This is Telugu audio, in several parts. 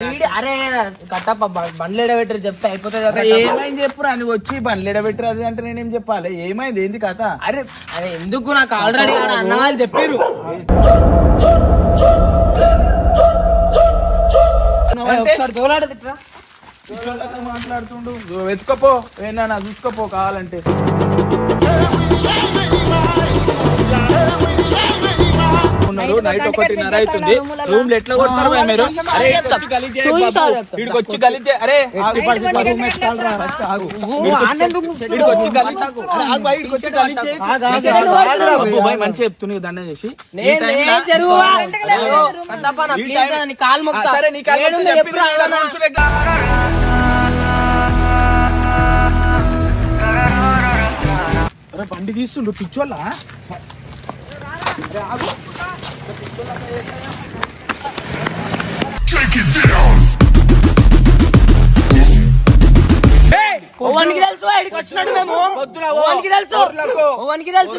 అరే కట్టప్ప బండ్లు పెట్టరు చెప్తే అయిపోతుంది కదా ఏమైంది చెప్పురా నువ్వు వచ్చి బండ్లు ఎడబెట్టరు అది అంటే నేనేం చెప్పాలి ఏమైంది ఏంది కథ అరే అరే ఎందుకు నాకు ఆల్రెడీ అన్న వాళ్ళు చెప్పారు ఒకసారి తోలాడదు ఇట్లా పిచ్చోళ్ళతో మాట్లాడుతుండు వెతుకపో ఏనా చూసుకోపో కావాలంటే ఉన్నారు. నైట్ ఒకటిన్నర అవుతుంది. రూమ్ ఎట్లా కొడతారు భయ్ మీరు ఈడికి వచ్చి చేయ- అరే మంచిగా చెప్తున్నా దండ చేసి. ఈ నేను టైంలో- ఏం జరుగువా? అయ్యో, కట్టప్ప నా ఈ ప్లీజ్ టైం- రా, నీ కాలు ఆ, మొక్తా. సరే నీ కాలు ఏడుందో మొక్తా, చెప్పురా, చెప్పినా ఏమన్నా? రూల్స్ లెక్క. అరే బండి తీస్తుండు పిచ్చోళ్ళ? ఓవన్కి తెలుసు ఇక్కడికి వచ్చినట్టు మేము. ఓ, ఓవన్కి తెలుసు. ఓవన్కి తెలుసు.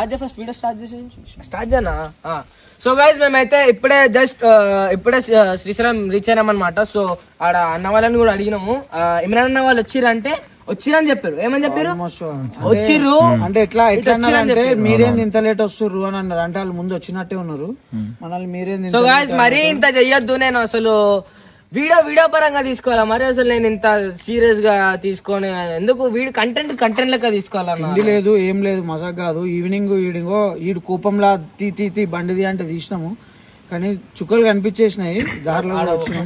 స్టార్ట్ ఫస్ట్ వీడియో స్టార్ట్ చేసి స్టార్ట్ చేయనా? సో గైస్ మేమైతే ఇప్పుడే జస్ట్ ఇప్పుడే శ్రీశైలం రీచ్ అయినాం అనమాట సో ఆడ అన్న వాళ్ళని కూడా అడిగినాము. ఇమ్రాన్ అన్న వాళ్ళు వచ్చిరంటే వచ్చిరని చెప్పారు. ఏమని చెప్పారు? వచ్చిర్రు. అంటే ఎట్లా ఎట్లా చెప్పారు. మీరేంది ఇంత లేట్ వస్తుర్రు అని అన్నారు. అంటే వాళ్ళు ముందు వచ్చినట్టే ఉన్నారు. మనల్ని మీరేంది సో గాయస్ మరీ ఇంత చెయ్యొద్దు నేను అసలు. వీడియో వీడియో పరంగా తీసుకోవాలా? మరి అసలు నేను ఇంత సీరియస్గా తీసుకొని ఎందుకు వీడి కంటెంట్ కంటెంట్ లెక్క తీసుకోవాలన్నా తిండి లేదు ఏం లేదు మజాక్ కాదు. ఈవినింగ్ ఈవినింగ్ ఈడు కూపంలా తీ తీ తీ బండిది అంటే తీసినాము. కానీ చుక్కలు కనిపించేసినాయి దారిలో కూడా వచ్చినాం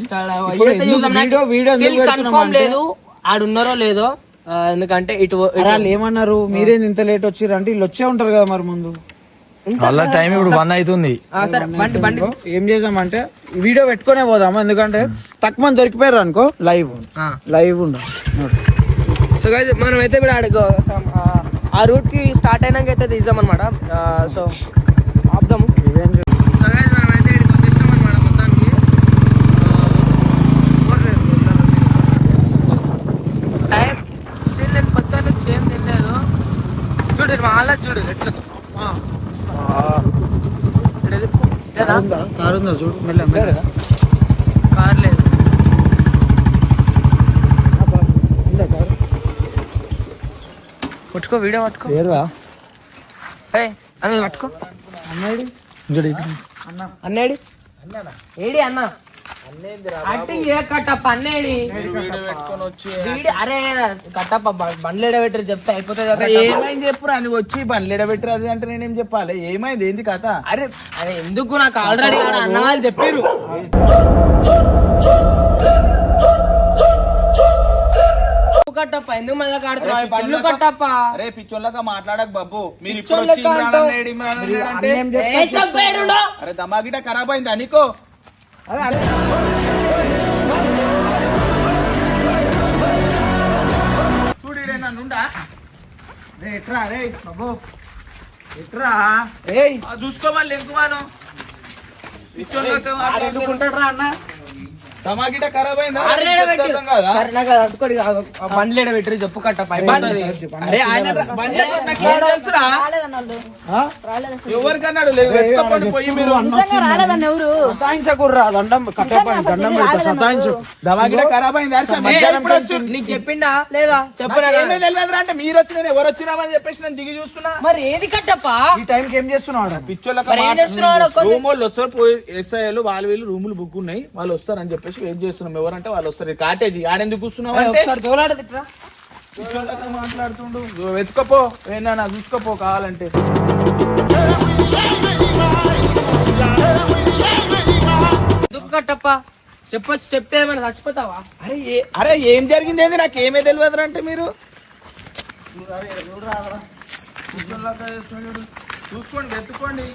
ఇప్పుడు ఎందుకు వీడియో వీడియో ఎందుకు పెడుతున్నాం కన్ఫర్మ్ అంటే, లేదు ఆడున్నారో లేదో ఆ, ఎందుకంటే ఇటు అరే వాళ్ళు ఏమన్నారు? మీరేంది ఇంత లేట్ వచ్చిర్రు అంటే వీళ్ళు వచ్చే ఉంటారు కదా మరి ముందు. వాళ్ళ టైం ఇప్పుడు వన్ అవుతుంది. ఆ, సరే బండి బండి. ఏం చేసామంటే వీడియో పెట్టుకునే పోదాము ఎందుకంటే తక్కువ మంది దొరికిపోయారు అనుకో లైవ్ లైవ్ ఉండదు సో మనం అయితే ఇప్పుడు ఆడ ఆ రూట్కి స్టార్ట్ అయినాక అయితే తీద్దాం అనమాట సో ఆపుదాము సో గైస్ మనం అయితే ఇక్కడికి వచ్చేసినాం అనమాట మొత్తానికి. టైం స్టిల్ నేను చూడు వాళ్ళ చూడు ఎట్లా? కారు ఉందా చూడు మెల్ల మెల్ల. కార్ లేదు? పట్టుకో వీడియో పట్టుకో. ఏయ్, అది పట్టుకో. అన్నాడు? అన్నేడి? ఏడి అన్న? యాక్టింగ్ ఏ కట్టప్ప అన్నేడి అరే కట్టప్ప బండ్లు ఎడబెట్టరు చెప్తే అయిపోతుంది కదా ఏమైంది చెప్పురా? నువ్వు వచ్చి బండ్లు ఎడబెట్టరు అది అంటే నేనేం చెప్పాలి? ఏమైంది? ఏంది కథ? అరే అరే ఎందుకు నాకు ఆల్రెడీ అన్న వాళ్ళు చెప్పారు కట్టప్ప ఎందుకు మళ్ళీ కాడుతున్నావు? బండ్లు కట్టప్ప. అరే పిచ్చోళ్ళగా మాట్లాడక బాబు. మీరు ఇప్పుడు వచ్చి? అరే దమాగిట ఖరాబ్ అయింది అనుకో చూడు ఈడే నన్నుండా రే ఎట్రా రే బాబు ఎట్రా? చూసుకోమని ఎంకుమాను. పిచ్చోళ్ళగా ఎందుకుంటాడ్రా అన్న? దమాగిట ఖరాబ్ అయిందా? బండ్లు చెప్పు? ఎవరికన్నాడు? లేదు పోయి మీరు సతాయించకుర్రా దండం కట్టపని దండం పెడతా సతాయించకు దమాగిట ఖరాబ్ అయిందా. నీకు చెప్పిండా లేదా. ఏమీ తెలియదురా అంటే మీరు వచ్చి నేను ఎవరు వచ్చినామని చెప్పేసి నేను దిగి చూస్తున్నా. మరి ఏది కట్టప్ప? ఈ టైంకి ఏం చేస్తున్నాడు పిచ్చోళ్ళకి? రూమ్ వాళ్ళు వస్తారు పోయి ఎస్ఐలు వాళ్ళు వీళ్ళు రూములు బుక్ ఉన్నాయి వాళ్ళు వస్తారు అని చెప్పేసి వెయిట్ చేస్తున్నాం? ఎవరంటే వాళ్ళు వస్తారు. ఈ కాటేజీ ఆడెందుకు కూర్చున్నావు అంటే? ఒకసారి మాట్లాడుతుండు. వెతుకపో. ఏనా చూసుకోపో కావాలంటే. ఎందుకు కట్టప్ప. చెప్పొచ్చు చెప్తే ఏమైనా చచ్చిపోతావా? అరే ఏ- అరే ఏం జరిగింది ఏంది? నాకు ఏమే తెలియదు అంటే మీరు. చూసుకోండి వెతుక్కోండి.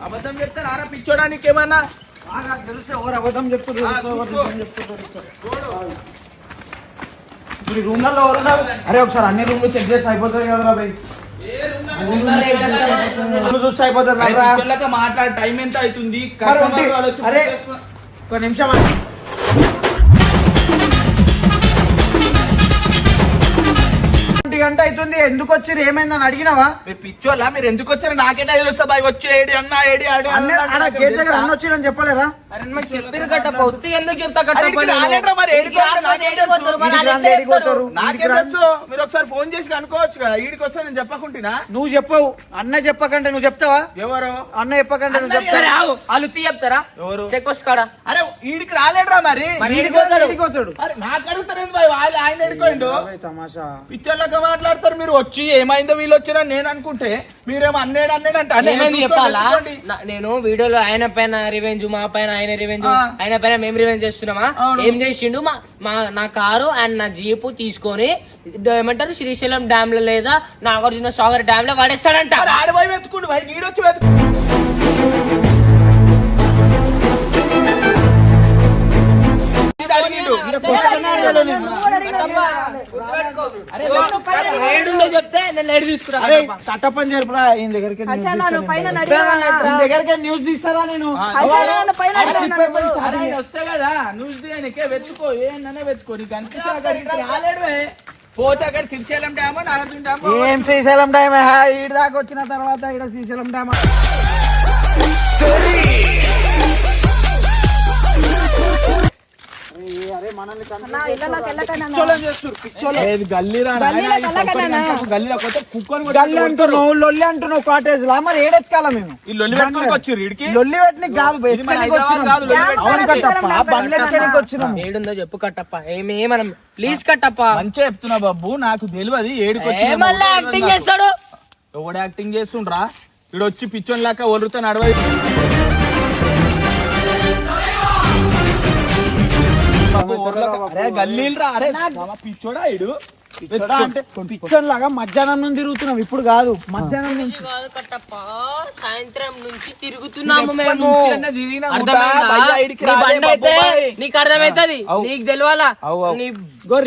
అబద్ధం చెప్తారు ఆరా పిచ్చోడానికి ఏమన్నా తెలిస్తే ఎవరు అబద్ధం చెప్తున్నారు ఇప్పుడు రూమ్లలో ఎవరు ఉన్నారు? అరే ఒకసారి అన్ని రూమ్లు చెక్ చేసి అయిపోతుంది కదరా రూమ్లు చూస్తే అయిపోతుంది మాట్లాడే టైం ఎంత అవుతుంది? అరే ఒక నిమిషం గంట అవుతుంది ఎందుకు వచ్చి ఏమైందని అడిగినావా? మీరు పిచ్చోళ్ళ? మీరు ఎందుకు వచ్చారు నాకేటా తెలుస్తా బాయ్ వచ్చి ఏడి అన్న ఏడి ఆడి అన్న ఆడ గేట్ దగ్గర అన్న వచ్చిందని చెప్పలేరా? చెప్పారు కట్టప్ప ఎందుకు చెప్తా కట్టప్ప మరి, మరి? చెప్తారు? ఒకసారి ఫోన్ చేసి కనుకోవచ్చు కదా ఈడికి వస్తే నేను చెప్పకుంటున్నా నువ్వు చెప్పవు అన్న చెప్పకంటే నువ్వు చెప్తావా? ఎవరు? అన్న చెప్పకంటే నువ్వు ఆగు వాళ్ళు ఉత్తి చెప్తారా? ఎవరు? చెక్ పోస్ట్ కాడా? అరే ఈడికి రాలేడురా మరి. ఈడికి వచ్చాడు అరే నాకు అడుగుతారు ఆయన ఎడుకోండు పిచ్చర్లగా మాట్లాడతారు మీరు? వచ్చి ఏమైందో వీళ్ళు వచ్చినా నేను అనుకుంటే మీరేమో అన్నేడు అన్నేడు అంటే చెప్పాలా? నేను వీడియోలో ఆయన పైన రివెంజ్ మా పైన ఆయన రివెంజ్. ఆయన పైన మేము రివెంజ్ చేస్తున్నామా. ఏం చేసిండు? మా మా నా కారు అండ్ నా జీపు తీసుకొని ఏమంటారు? శ్రీశైలం డ్యామ్లో లేదా నాగార్జున సాగర్ డ్యామ్లో పడేస్తాడంట ఆడపోయి వెతుకుండు భాయ్ ఈడొచ్చి అడిగిండు. చెప్తే నేను తీసుకురా చట్టపని ఈయన దగ్గరికి న్యూస్ దగ్గరికి న్యూస్ తీస్తారా నేను? వస్తే కదా. నువ్వు నీకే వెతుకో ఏందనే వెతుకో. నీకు అనిపిస్తే పోతే అక్కడ శ్రీశైలం డ్యామ్ నాగార్జున డ్యామ్? ఏం శ్రీశైలం డ్యామ్? ఈడ దాకా వచ్చిన తర్వాత ఈడ శ్రీశైలం డ్యామ్? గల్లి అంటున్నావు లొల్లి అంటున్నావు కాటేజ్ లా? మరి ఏడెత్తుకాలా మేము? ఈ లొల్లి పెట్టనికి కాదు లొల్లి వచ్చినాం. ఏడుందో చెప్పు కట్టప్ప. ఏమి మనం ప్లీజ్ కట్టప్ప. మంచిగా చెప్తున్నా బాబు నాకు తెలియదు ఏడికి ఏ మళ్ళీ యాక్టింగ్ చేస్తాడు? ఎవడు యాక్టింగ్ చేస్తుండ్రా? ఇడు వచ్చి పిచ్చోన్ లాక్క ఒలురుతో నడవై అరే గల్లీలు అరే బాబా పిచ్చోడా ఇడు పిచ్చోన్ లాగా మధ్యాహ్నం నుంచి తిరుగుతున్నాం ఇప్పుడు కాదు. మధ్యాహ్నం నుంచి. కాదు కట్టప్ప సాయంత్రం నుంచి తిరుగుతున్నాము మేము. నీకు అర్థమైతది. నీకు తెలియాలా?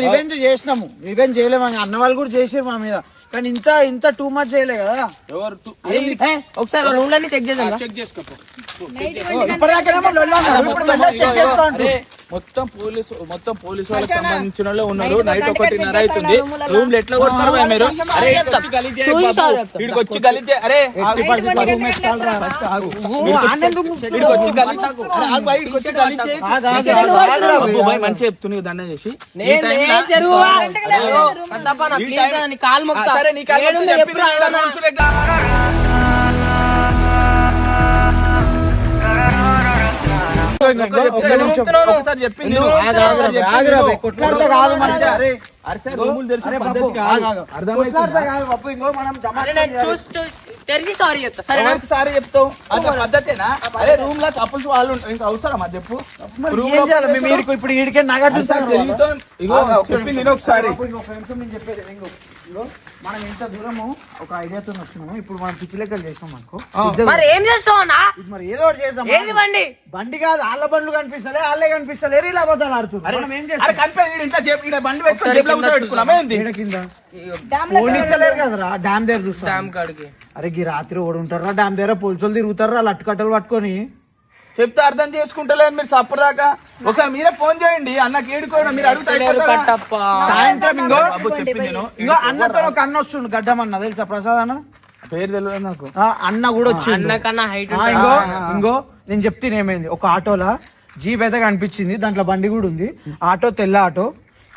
రివెంజ్ చేసినాము. రివెంజ్ చేయలేము అని అన్న వాళ్ళు కూడా చేసారు మా మీద. కానీ ఇంత ఇంత టూ మచ్ చేయలే కదా. ఎవరు ఒకసారి చెక్ చేద్దాం. చెక్ మొత్తం పోలీసు మొత్తం పోలీసు వాళ్ళకి సంబంధించిన వాళ్ళే ఉన్నారు నైట్ ఒకటిన్నర అవుతుంది. రూమ్లో ఎట్లా కొడతారు మీరు? అరే వచ్చి గలీజ్ గలీజ్ చేయ అరే వచ్చి మంచిగా చెప్తున్నా దండం చేసి. కాలు ఆ, మొక్తా. సరే. అరే? కొట్లాడితే కాదు తెరిచి చెప్తా. చెప్తావు? అది పద్ధతేనా? అరే రూమ్లో కపుల్స్ వాళ్ళు ఉంటారు. ఇంకా అవసరమా చెప్పు? ఇప్పుడు ఈడికే చెప్పింది ఒకసారి మనం ఇంత దూరము ఒక ఐడియాతో వచ్చినాము. ఇప్పుడు మనం పిచ్చి లెక్కలు చేసాం అనుకో. మరి ఏం చేస్తావు అన్నా? ఇది మరి ఏదో ఒకటి చేద్దాం. ఏది బండి? బండి కాదు వాళ్ళ బండ్లు కనిపిస్తలే వాళ్ళే కనిపిస్తలేరు ఇలా అబద్ధాలు ఆడుతున్నారు మనం ఏం చేస్తాం? ఇంట్లో చెప్పి బండి పెట్టుకుని జేబులో ఏంది? ఈడ కింద. కదరా? డామ్ దగ్గర చూస్తాం. డ్యామ్ కాడికి. అరే ఈ రాత్రి ఓడి ఉంటారా డామ్ దగ్గర పోలీసులు తిరుగుతారా లట్టు కట్టలు పట్టుకొని. చెప్తే అర్థం చేసుకుంటలేదు మీరు చప్పదాకా ఒకసారి మీరే ఫోన్ చేయండి. అన్నకి ఏడుకోండి మీరు అడుగుతా లేరు కట్టప్ప. సాయంత్రం ఇంకో ఇంకో అన్నతో ఒక అన్న వస్తుండు గడ్డమన్న తెలుసా ప్రసాద్ అన్న? పేరు తెలియదు నాకు. అన్న కూడా వచ్చిండు. అన్న కన్నా హైట్ ఆ, ఇంకో ఇంకో నేను చెప్తే ఏమైంది ఒక ఆటోలా జీప్ అయితే కనిపించింది దాంట్లో బండి కూడా ఉంది. ఆటో తెల్ల ఆటో.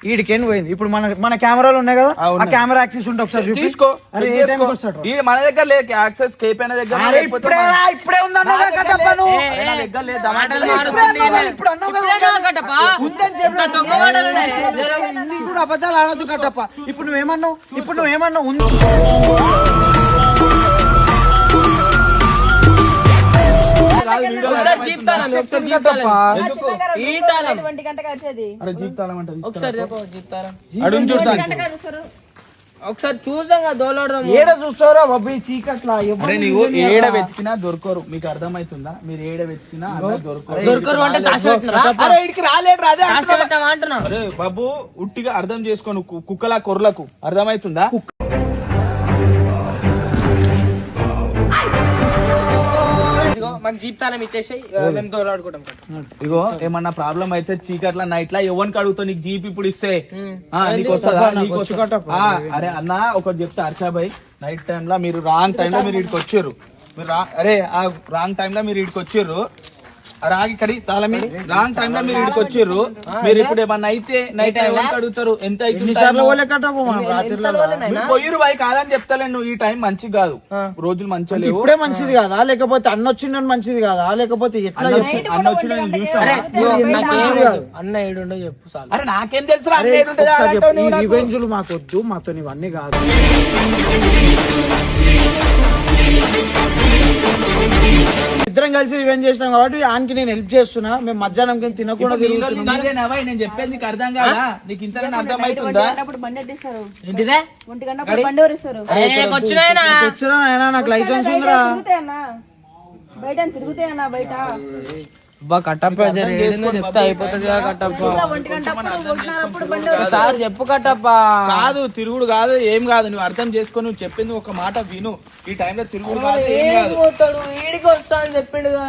ఈడికేం పోయింది? ఇప్పుడు మన మన కెమెరాలు ఉన్నాయి కదా ఆ. కెమెరా యాక్సెస్ ఉంటే ఒకసారి తీసుకో. అరే ఏ తీసుకో. టైంకి వస్తాడు? ఈ మన దగ్గర లేదు యాక్సెస్ కేపీ దగ్గర అరే ఇప్పుడే రా, ఇప్పుడే ఉందన్న. నువ్వు. నా దగ్గర లేదు మారుస్తుంది ఇప్పుడే కదా. ఉందని దొంగ అబద్ధాలు ఆడదు కట్టప్ప? ఇప్పుడు నువ్వేమన్నావు? ఇప్పుడు నువ్వేమన్నావు? ఉంది ఒకసారి జీప్ తాళం ఒకసారి జీప్ తాళం. ఎందుకు? ఈ తాళం. ఒంటి గంటకు వచ్చేది. అరే జీతాలం అంటే ఒకసారి చెప్పు జీప్ తాళం. అడుగు చూస్తాను. ఒకసారి చూసాం కదా దోలాడదాం ఏడ చూస్తారా చీకట్లా. నీవు ఏడ వెతికినా దొరకరు. మీకు అర్థమవుతుందా? మీరు ఏడ వెతికినా దొరకరు. దొరకరు అంటే రాలేడు బాబు ఉట్టిగా అర్థం చేసుకోను. కుక్కల కొర్రకు అర్థమవుతుందా? మాకు ఇచ్చేసి మేము ఇగో ఏమన్నా ప్రాబ్లం అయితే చీకట్ల నైట్ లా ఎవరికి అడుగుతావు నీకు జీప్ ఇప్పుడు ఇస్తే. నీకు వస్తుందా? నాకు అరే అన్న ఒకటి చెప్తా హర్షాబాయ్ నైట్ టైం లో మీరు రాంగ్ టైం లో మీరు ఇక్కడికి వచ్చారు. మీరు అరే ఆ రాంగ్ టైం లో మీరు ఇక్కడికి వచ్చారు. రాగి కడి తాళమి. రాంగ్ టైం లో మీరు ఇక్కడికి వచ్చారు మీరు ఇప్పుడు ఏమన్నా అయితే నైట్ ఎవరికి అడుగుతారు ఎంత పోయిరు బాయ్ కాదని చెప్తాలే నువ్వు ఈ టైం మంచిది కాదు. రోజులు మంచిగా లేవు. ఇప్పుడే మంచిది కాదా? లేకపోతే అన్న వచ్చిందని మంచిది కాదా? లేకపోతే ఎట్లా అన్న చెప్పు? వచ్చి- అన్న ఏడుండో చెప్పు అరే నాకేం తెలుసు రివెంజ్లు మాకు వద్దు మాతో ఇవన్నీ కాదు. ఇద్దరం కలిసి రివెంజ్ చేసినాం కాబట్టి ఆనికి నేను హెల్ప్ చేస్తున్నా. మేము మధ్యాహ్నం కింద తినకుండా నేను చెప్పేది నీకు అర్థం కాదా? నీకు ఇంత అర్థమవుతుందా వచ్చినా నాయనా నాకు లైసెన్స్ ఉందిరా. తిరుగుతాయన్నా. బయట తిరుగుతాయన్నా బయట? అబ్బా కట్టప్ప చెప్తే అయిపోతుంది కట్టప్ప. సార్ చెప్పు కట్టప్ప. కాదు తిరుగుడు కాదు ఏం కాదు నువ్వు అర్థం చేసుకొని నువ్వు చెప్పింది ఒక మాట విను. ఈ టైంలో తిరుగుడు కాదు ఏం వస్తా అని చెప్పిండు కదా.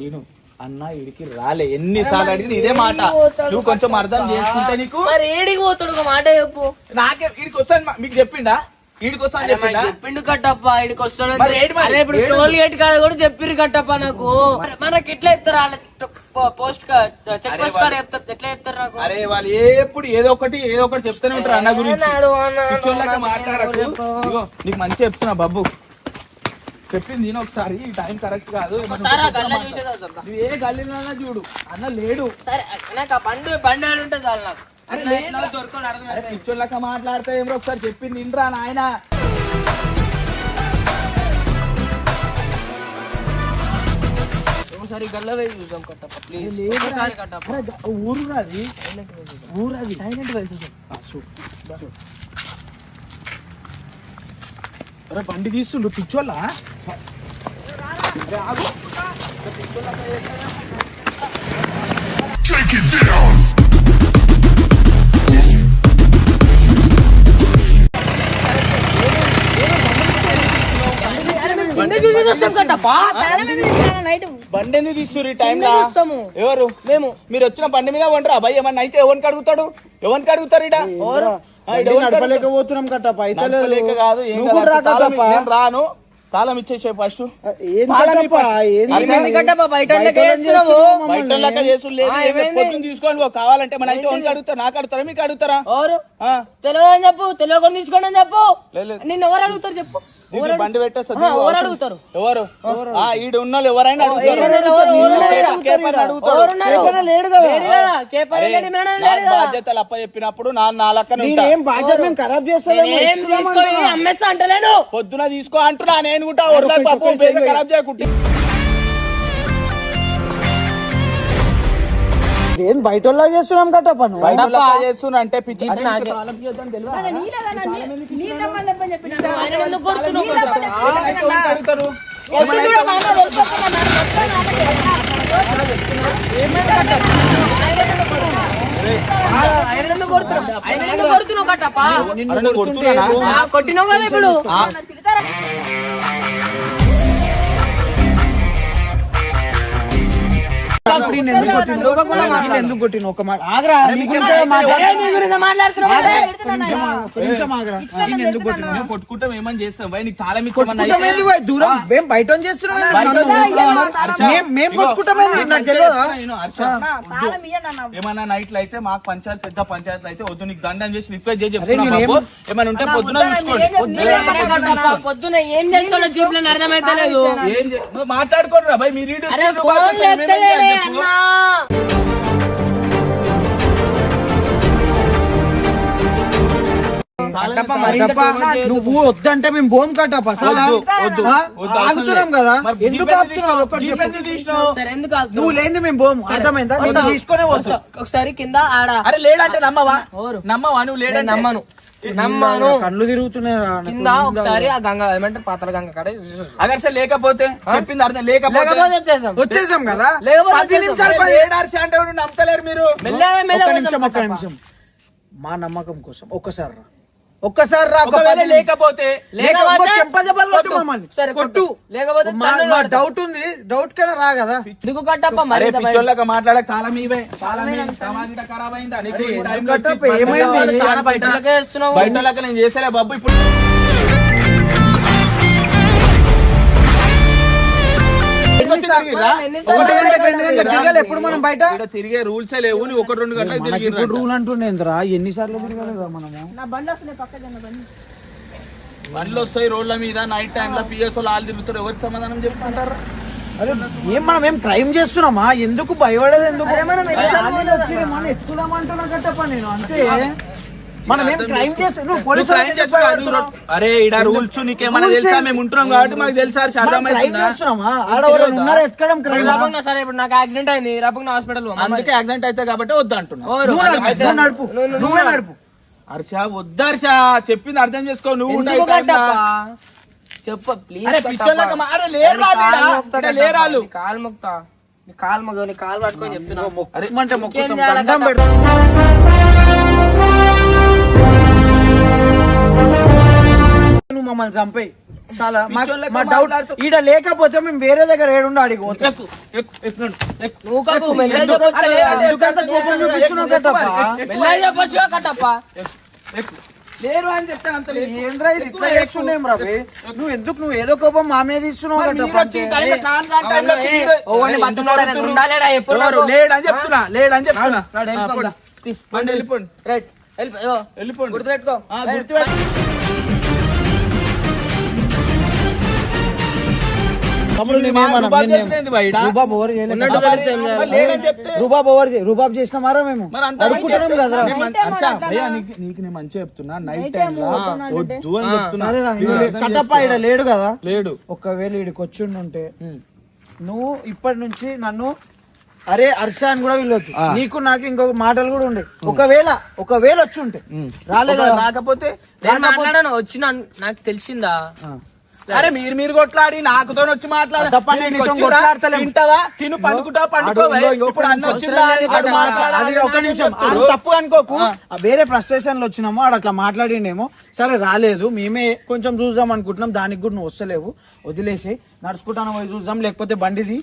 విను. అన్న ఇడికి రాలే. ఎన్నిసార్లు అడిగింది ఇదే మాట. నువ్వు కొంచెం అర్థం చేసుకుంటే నీకు. మరి ఏడికి పోతాడు ఒక మాట చెప్పు. నాకే ఇడికి వస్తాను మీకు చెప్పిండా? చెప్పిండా? కట్టప్ప ఈడికి వస్తాడు ఇప్పుడు ఏంటి టోల్ గేట్ కాడ కూడా చెప్పిర్రు కట్టప్ప నాకు. మనకి ఎట్లా వాళ్ళ పోస్ట్ చెక్ పోస్ట్ వాళ్ళు- చెప్తారు ఎట్లా చెప్తారు నాకు? అరే వాళ్ళు ఎప్పుడు ఏదో ఒకటి ఏదో ఒకటి చెప్తూనే ఉంటారు అన్న గురించి. మాట్లాడకు. నీకు మంచి చెప్తున్నా బాబు. చెప్పింది నేను ఒకసారి ఈ టైం కరెక్ట్ కాదు. ఏ గల్లీలో చూడు. అన్న లేడు. సరే నాకు ఆ బండి ఉంటే చాలు నాకు. పిచ్చోళ్ళక మాట్లాడితే ఏమో ఒకసారి చెప్పింది ఇంట్రా నాయన? ఒకసారి చూద్దాం కట్టప్ప ప్లీజ్ ఒకసారి కట్టప్ప. ఊరు అది అరే బండి తీస్తుండు పిచ్చోళ్ళ? నైట్. బండి ఎందుకు తీస్తుర్రు ఈ టైంలో చూస్తాము. ఎవరు? మేము. మీరు వచ్చిన బండి మీద వండరా అబ్బాయి ఏమన్నా అయితే ఎవరికి అడుగుతాడు? ఎవరికి అడుగుతారు ఇడ బండి నడపలేకపోతున్నాం కట్టప్ప అయితే నడపలేక కాదు ఏం నువ్వు కూడా కాదు. తాళం రాకట్టప్ప. నేను రాను. తాళం ఇచ్చేసే ఫస్ట్ తాళం? ఇప్ప- బయట వాళ్ళకి వేస్తున్నావు? లెక్క చేసుడు లేదు. ఆ, ఏం లేదు. ఏమైంది? పొద్దున్న తీసుకోండి. ఓ కావాలంటే మన అయితే ఎవరికి అడుగుతారు? నాకు అడుగుతారా? మీకు అడుగుతారా? ఎవరు? ఆ, తెలియదు అని చెప్పు. తెలియకుండా తీసుకోండి అని చెప్పు. లేదు, లేదు. నిన్ను ఎవరు అడుగుతారు చెప్పు. బండి పెట్టేస్తా? ఆ, ఎవరు అడుగుతారు? ఎవరు? ఆ ఈడ ఉన్న వాళ్ళు ఎవరైనా అడుగుతారు. బాధ్యతలు అప్ప చెప్పినప్పుడు నా బాధ్యత మేము ఖరాబ్ అంటలేను. పొద్దున తీసుకో అంటున్నా నేను కూడా ఖరాబ్ చేయకుంటే. ఏం బయట చేస్తున్నాం కట్టప్ప నువ్వు బయట చేస్తున్నా అంటే పిచ్చి ఇది అంటే నాకే. ఆగు, ఒక నిమిషం ఆగరా. ఎందుకు కొట్టుకుంటాం ఏమని చేస్తాం? భయ్ నీకు తాళం ఇచ్చామని కొట్టుకుంటాం ఏంది పోయ్? దూరం. మేము బయట చేస్తున్నాం? నాకు తెలియదా? ఏమన్నా నైట్లు అయితే మాకు పంచాయతీ పెద్ద పంచాయతీ అయితే వద్దు. నీకు దండం చేసి రిక్వెస్ట్ చేసి చెప్తున్నా ఏమైనా ఉంటే పొద్దున పొద్దున ఏం చేస్తాడో జీప్లో అర్థమైతలేదు. ఏం చే- నువ్వు మాట్లాడుకోండి రా భయ్ మీరు నువ్వు వద్దంటే మేము భూమి కట్టప్ప ఆగుతున్నాం. కదా. మరి ఎందుకు? నువ్వు లేని మేము భూమి అర్థమైందా? తీసుకునే వద్దు వస్తా. ఒకసారి కింద ఆడ. అరే లేడంటే నమ్మవా? నమ్మవా? నువ్వు లేడంటే? నమ్మను. నమ్మను. కళ్ళు తిరుగుతున్నాయి. కింద ఒకసారి ఆ గంగ ఏమంటారు? పాతల గంగ కాడ సార్ లేకపోతే చెప్పింది అర్థం లేకపోతే వచ్చేసాం. వచ్చేసాం కదా? లేకపోతే పది. నిమిషాలు అంటే మీరు? మెల్లగా ఒక్క మెల్లగా నిమిషం ఒక్క. నిమిషం. మా నమ్మకం కోసం ఒక్కసారి రా. ఒక్కసారి రా ఒక ఒకవేళ పది- లేకపోతే కొట్టు. మమ్మల్ని. సరే, కొట్టు. లేకపోతే మా-. డౌట్ ఉంది. డౌట్ కన్నా రా కదా. ఎందుకు కట్టప్ప మరి? పిచ్చోళ్ళగా మాట్లాడక తాళం ఇవే. తమాగిట ఖరాబ్ అయిందా. ఏమైంది? బయట నేను చేసేలే బాబు ఇప్పుడు తిరగాలి ఎప్పుడు మనం బయట? తిరిగే రూల్స్ లేవు నువ్వు ఒకటి రెండు గంటలకు తిరిగి రూల్ అంటుండేంద్రా ఎన్నిసార్లు తిరగాలిరా మనము? నా బండి వస్తున్నాయి పక్కన ఉన్న బండి బండ్లు వస్తాయి రోడ్ల మీద నైట్ టైం లో పిఎస్ వాళ్ళు తిరుగుతారు ఎవరికి సమాధానం చెప్పుకుంటారు? అరే ఏం మనం ఏం క్రైమ్ చేస్తున్నామా? ఎందుకు భయపడేది ఎందుకు? ఎక్కుదామంటున్నా కట్టప్ప నేను అంతే. మనం ఏం క్రైమ్ నువ్వు పోలీసు అరే ఇడ రూల్స్ Rules తెలుసా? మేము ఉంటున్నాం కాబట్టి మాకు తెలుసా? క్రైమ్ అర్థమైందా? చేస్తున్నామా? ఆడవాళ్ళు ఉన్నారా? ఎత్తుకడం క్రైమ్? రాపంగా సరే ఇప్పుడు నాకు యాక్సిడెంట్ అయింది. హాస్పిటల్ అందుకే యాక్సిడెంట్ అయితే కాబట్టి వద్దు అంటున్నా. నడుపు నువ్వే నడుపు హర్ష వద్దు హర్ష. చెప్పింది అర్థం చేసుకో. నువ్వు? చెప్ప ప్లీజ్ అరే పిచ్చోళ్ళగా మా- అరే లేరు రాళ్ళు ఈడ. ఈడ లేరు రాళ్ళు. కాలు మొక్తా నీ కాలు మొగ నీ కాలు పట్టుకొని చెప్తున్నా. మొక్కుమంటే మమ్మల్ని చంపేయి. చాలా మా- డౌట్ ఈడ లేకపోతే మేము వేరే దగ్గర ఏడుండో అడిగి. లేరు అని చెప్తాను అంత లేదు. ఏంద్రా ఇది ఇట్లా చేస్తున్నాం రవి? నువ్వు ఎందుకు నువ్వు ఏదో కోపం మా మీద ఇస్తున్నావు? లేడని చెప్తున్నా లేడని చెప్తున్నా. వెళ్ళిపోండి. పోండి. బండి వెళ్ళిపోండి. రైట్. వెళ్ళిపోండి. గుర్తుపెట్టుకో. తమ్ముడు? రుబాబ్ చేయాలి? మరి మేము. మరి అంత అడుక్కుంటున్నాం కదరా? నీకు నీకు నేను మంచిగా చెప్తున్నా. నైట్ టైం వద్దు అని చెప్తున్నా. కట్టప్ప. ఈడ లేడు కదా? లేడు. ఒకవేళ ఈడికి వచ్చిండుంటే నువ్వు ఇప్పటి నుంచి నన్ను అరే హర్ష అని కూడా వెళ్ళొచ్చు. నీకు నాకు ఇంకొక మాటలు కూడా ఉండే. ఒకవేళ ఒకవేళ వచ్చి ఉంటే రాలే కదా? రాకపోతే నేను మాట్లాడాను వచ్చిన నాకు తెలిసిందా? అరే మీరు మీరు కొట్లాడి నాకుతో వచ్చి మాట్లాడ. తప్ప నేను నీతో కొట్లాడతలేం. తింటావా? తిను పండుకుంటావా? పండుకో ఆడు ఇంకో- ఇంకో ఇప్పుడు అన్న నిమిషం. వచ్చిందా? అవసరం లేదు. ఆడు కదా. మాట్లాడాలి అది ఒక అని నిమిషం. చెప్తున్నారు. ఆడు తప్పు అనుకోకు. ఆ వేరే ఫ్రస్ట్రేషన్లో వచ్చినామో ఆడు అట్లా మాట్లాడిండేమో. సరే రాలేదు. మేమే కొంచెం చూద్దాం అనుకుంటున్నాం. దానికి కూడా నువ్వు వస్తలేవు. వదిలేసి నడుచుకుంటాను పోయి చూద్దాం. లేకపోతే బండిది.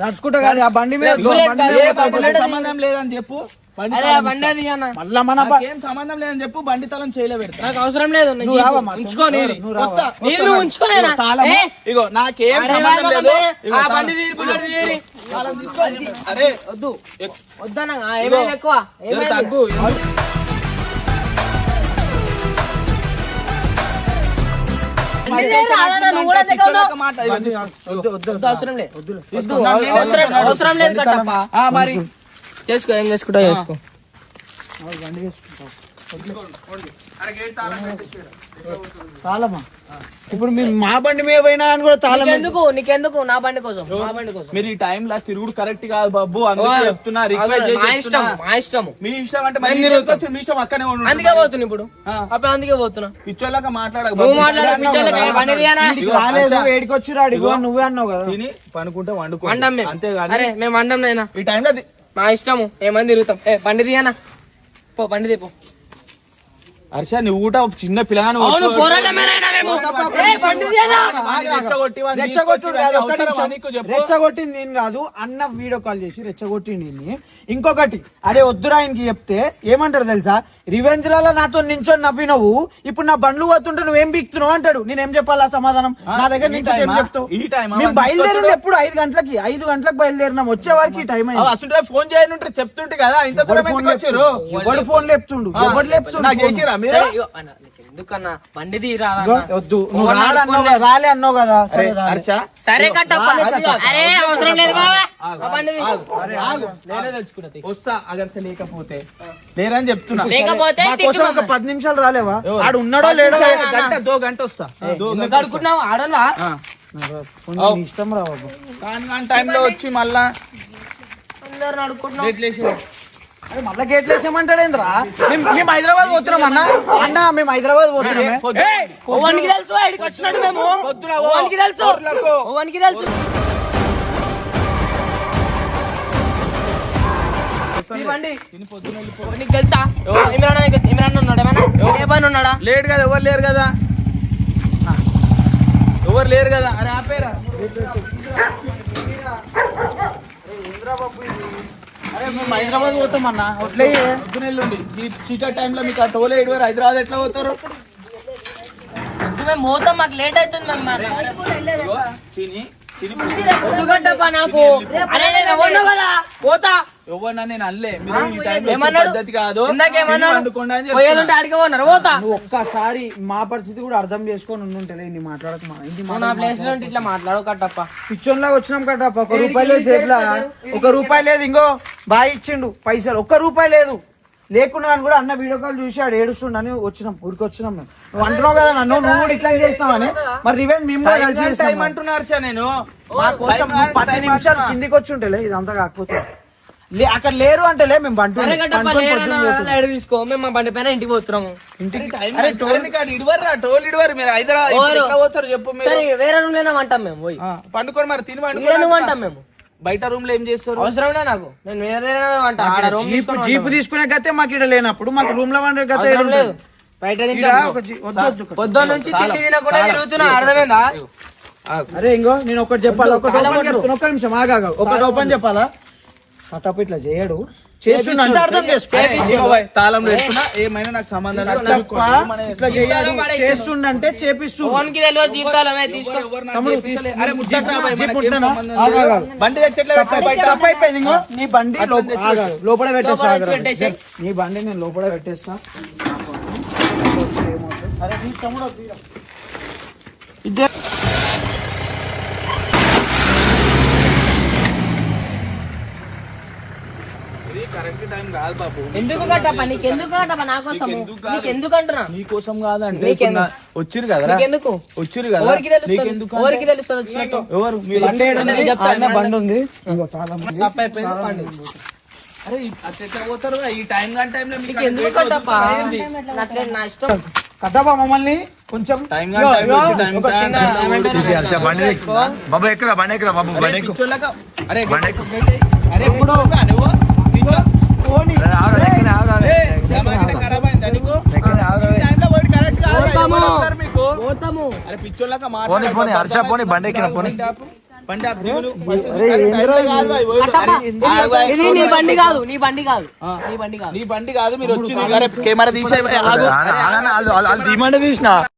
నడుచుకుంటా కాదు ఆ బండి మీద సంబంధం లేదని చెప్పు. మళ్ళా మన సంబంధం లేదని చెప్పు బండి తలం చేయలే పెడతా. నాకు అవసరం లేదు? ఇగో నాకేం సంబంధం. అరే వద్దు. ఎక్కువ? తగ్గు? అవసరం లేదు. వద్దు. నాకు లేదు, అవసరం- అవసరం లేదు కట్టప్ప. ఆ, మరి. చేసుకో ఏం చేసుకుంటావు చేసుకో. తాళమా? ఇప్పుడు మీ మా బండి మీద పోయినా అని కూడా తాళం వేసి- నీకెందుకు నా బండి కోసం నా బండి కోసం. మీరు ఈ టైం లా తిరుగుడు కరెక్ట్ కాదు బాబు అందుకే చెప్తున్నా రిక్వెస్ట్ మా ఇష్టం. మా ఇష్టము. మీ ఇష్టం అంటే మరి మీరు. వచ్చి మీ ఇష్టం అక్కనే ఉండు అందుకే పోతున్నా ఇప్పుడు. అప్పుడు అందుకే పోతున్నా. పిచ్చోళ్ళగా మాట్లాడక నువ్వు బాబు. మాట్లాడే పిచ్చోళ్ళకి ఏ బండి రాలేదు ఏడికి వచ్చి అడిగో నువ్వే అన్నావు కదా. తిని పనుకుంటే వండుకో. వండం అంతేగాని అరే మేము వండం నైనా ఈ టైంలో ది- మా ఇష్టము. ఏమంది తిరుగుతాం? ఏ బండి తీయనా? పో బండి తీపో. హర్ష నువ్వు కూడా ఒక చిన్న పిల్లగాను? రెచ్చగొట్టింది నేను కాదు అన్న వీడియో కాల్ చేసి రెచ్చగొట్టింది ఈయన్ని. ఇంకొకటి అరే వద్దురా ఆయనకి చెప్తే ఏమంటాడు తెలుసా? రివెంజ్లలో నాతో నించొని నవ్వినవు ఇప్పుడు నా బండ్లు పోతుంటే నువ్వేం బిక్తున్నావు అంటాడు. నేనేం చెప్పాలా సమాధానం? నా దగ్గర నుంచి ఏం? చెప్తావు? మేము బయలుదేరింది తీసుకొచ్చుడు? ఎప్పుడు ఐదు గంటలకి ఐదు గంటలకు బయలుదేరినాం. వచ్చే వరకు ఈ టైం అయింది అసలు ఫోన్ చేయను ఉంటే చెప్తుంటే కదా ఇంత ఫోన్ లేపుతుండు? ఎవడు ఫోన్ లేపుతుండు? చేసిరా? మీరు? సరే, ఇగో, అన్న, నీకు ఎందుకన్నా? బండి వద్దు. నువ్వు కదా, రాలే అన్నావు కదా. సరే రాలే. సరే కట్టప్ప. అరే అవసరం లేదు బావా. ఆగు, ఆ బండి తీ. ఆగు, అరే, ఆగు. నేనే తెచ్చుకున్నా తీ. వస్తా అగర్స లేకపోతే. లేరని చెప్తున్నా. లేకపోతే మా తిట్టు కోసం ఒక. పది నిమిషాలు రాలేవా? ఎవరు? ఆడు ఉన్నాడో లేడో గంట దో గంట వస్తా. దో గంట అనుకున్నావు ఆడలా? ఆ. కొంచెం నీ ఇష్టం రా బాబు. కాని కాని టైంలో వచ్చి మళ్ళా అందరు అరే మళ్ళా గేట్లు వేసేయమంటాడేంద్రా మేము మేము హైదరాబాద్ పోతున్నాం అన్న. అన్న మేము హైదరాబాద్ పోతున్నామే ఓవన్కి తెలుసు ఇక్కడికి వచ్చినట్టు మేము. తెలుసు. ఓవన్కి తెలుసు. నీకు తెలుసా? ఇమ్రాన్ అన్న నీకు- ఇమ్రాన్ అన్న ఉన్నాడా ఏమైనా ఏ పని ఉన్నాడా? లేట్ కదా ఎవరు లేరు కదా. ఎవరు లేరు కదా? అరే ఆపేరా. అరే మేము హైదరాబాద్ పోతామన్నా అట్లే పొద్దున ఎల్లుండి. చీకటి టైంలో మీకు ఆ టోల్ ఏడు హైదరాబాద్ ఎట్లా పోతారు? మేము పోతాం మాకు లేట్ అవుతుంది మేము తిని తిని నాకు. పోతా. ఎవరన్నా నేను అల్లే మీరు ఈ టైంలో వచ్చే ఏమన్నాడు? పద్ధతి కాదు. ఇందాకేమన్నాడు? తిని వండుకోండి అని పోయేదుంటే చెప్తున్నా. ఆడికి పోన్నారు పోతా. నువ్వు ఒక్కసారి మా పరిస్థితి కూడా అర్థం చేసుకొని ఉండుంటలే ఇన్ని మాట్లాడక మా ఇంటి నువ్వు నా ప్లేస్లో ఉంటే ఇట్లా మాట్లాడవు కట్టప్ప. పిచ్చోన్లాగా వచ్చినాం కదా ఒక రూపాయి లేదు జేబులా. ఒక రూపాయి లేదు ఇంకో బాగా ఇచ్చిండు పైసలు. ఒక్క రూపాయి లేదు. లేకున్నా అని కూడా అన్న వీడియో కాల్ చూసి ఆడు ఏడుస్తుండని వచ్చినాం ఊరికి వచ్చినాం మేము. నువ్వు అంటున్నావు కదా నన్ను నువ్వు కూడా ఇట్లా చేసినావని మరి రివెంజ్ మేము కూడా కలిసి టైం చేసినాం అంటున్నారు సార్ నేను. మా కోసం పది నిమిషాలు కిందికి వచ్చి ఉంటేలే ఇదంతా కాకపోతే. అక్కడ లేరు అంటేలే మేము బంటు తీసుకో మేము మా బండి పైన ఇంటికి పోతున్నాము అరే టోల్ కాదు ఇడువర్రా టోల్ ఇడువరు మీరు. హైదరాబాద్ పోతారు చెప్పు వేరే రూమ్లోనే వంటాం మేము పోయి. పండుకొని మరి తిని పండుకొని వంటాం మేము. బయట రూమ్లో ఏం చేస్తారు? అవసరమే నాకు? నేను వేరే జీప్ తీసుకొని జీప్. తీసుకునే గతే మాకు ఇక్కడ లేనప్పుడు మాకు రూమ్లో వండే గతే అవసరం లేదు. బయట. పొద్దున్న నుంచి తినకుండా తిరుగుతున్నా అర్థమైందా? అరే ఇంకో నేను ఒకటి చెప్పాలా? ఒకటి ఓపెన్ చెప్తున్నా ఒక్క నిమిషం ఆగా. ఒకటి ఓపెన్ చెప్పాలా? అటప్ ఇట్లా చేయడు చేస్తున్నా అంటే అర్థం తాళం వేస్తున్నా ఏమైనా నాకు సంబంధం లేదు. తప్ప ఇట్లా చేయడు చేస్తుండంటే చేపిస్తూ ఫోన్కి తెలియదు జీవితాలమే తీసుకో ఎవరు నాకు తమ్ముడు చేపిస్తలే. అరే ముట్టకురా బాయ్, జీప్ మనకేం ఉంటేనా? సంబంధం ఆగు, లేదు. ఆగు. బండి తెచ్చి ఎట్లా పెట్టాలి బయట? తప్పు అయిపోయింది ఇంకో నీ బండి లోప- తెచ్చి ఆగు, ఆగు. లోపల పెట్టేస్తా లోపల ఆగు, ఆగు. పెట్టేసేయ్. నీ బండి నేను లోపల పెట్టేస్తా అరే నీ తమ్ముడు వద్దు ఇక. ఇద్దరు ఇది కాదు ఎందుకు కట్టప్ప? నీకెందుకు కట్టప్ప? నా కోసం నీకెందుకు కాదు? నీకెందుకు? అంటున్నా నీ కోసం కాదంటే వచ్చిర్రు కదా ఎవరికి తెలుస్తుంది? వచ్చినట్టు? ఎవరు? మీరు బండి ఉంది? అరే ఈ- అట్లా ఎట్లా పోతారు? ఈ టైం కాని టైంలో మీకు నీకు ఎందుకు కట్టప్ప? నాట్లే నా ఇష్టం. కట్టబా మమ్మల్ని? కొంచెం బండి. బాబు ఎక్కురా బండి ఎక్కురా బాబు బండి అరే బండి. అరే ఇప్పుడు హర్ష, పోనీ, బండి ఎక్కిన, పోనీ. బండి కాదు. ఇది నీ బండి కాదు నీ బండి కాదు. నీ బండి కాదు. నీ బండి కాదు మీరు వచ్చింది. అరే కెమెరా తీసే తీసిన